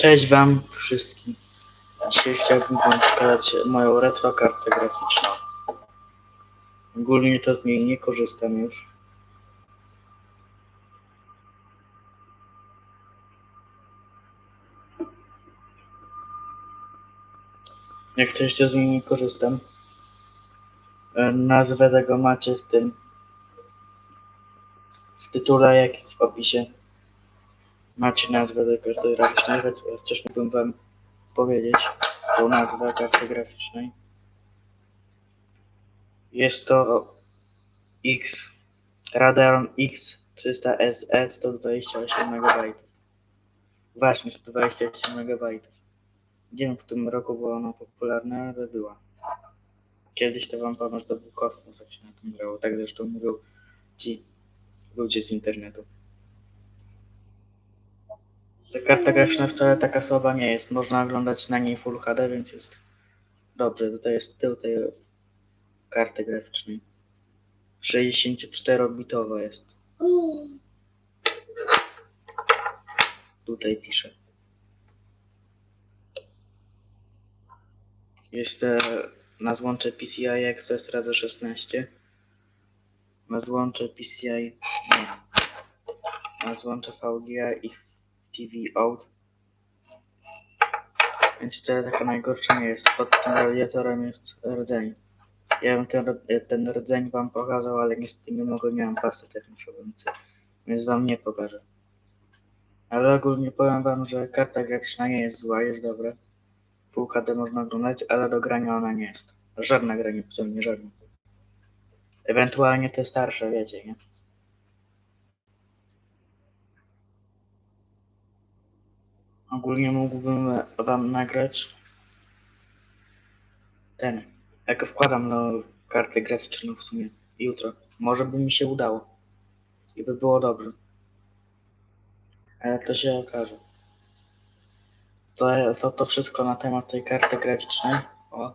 Cześć Wam wszystkim. Dzisiaj chciałbym Wam pokazać moją retro kartę graficzną. Ogólnie to z niej nie korzystam już. Jak coś to z niej nie korzystam. E, Nazwę tego macie w tym w tytule, jak i w opisie. Macie nazwę tej karty graficznej, chociaż mógłbym wam powiedzieć tą nazwę karty graficznej. Jest to X Radeon X 300 SE 128 MB. Właśnie 128 MB. Nie wiem w którym roku było ona popularna, ale była. Kiedyś to wam powiem, że to był kosmos, jak się na tym grało. Tak zresztą mówią ci ludzie z internetu. Ta karta graficzna wcale taka słaba nie jest. Można oglądać na niej Full HD, więc jest dobrze. Tutaj jest tył tej karty graficznej. 64-bitowa jest. Tutaj piszę. Jest e, na złącze PCI Express razy 16. Na złącze PCI nie. Na złącze VGA i TV out. Więc wcale taka najgorsza nie jest. Pod tym radiatorem jest rdzeń. Ja bym ten, ten rdzeń wam pokazał, ale niestety nie mogę, mam pasy termoszujący, więc wam nie pokażę. Ale ogólnie powiem wam, że karta graficzna nie jest zła, jest dobra. Full HD można oglądać, ale do grania ona nie jest. Żadna gra nie pociągnie, żadna. Ewentualnie te starsze, wiecie, nie? Ogólnie mógłbym wam nagrać ten, jak wkładam na kartę graficzną w sumie jutro. Może by mi się udało i by było dobrze. Ale to się okaże. To, to, to wszystko na temat tej karty graficznej. O.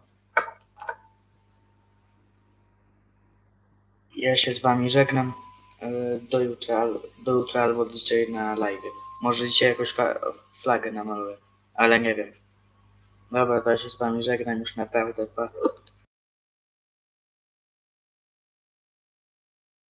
Ja się z wami żegnam. e, Do jutra, do jutra albo dzisiaj na live. Może dzisiaj jakąś flagę namaluję, ale nie wiem. Dobra, to ja się z wami żegnam już naprawdę. Pa.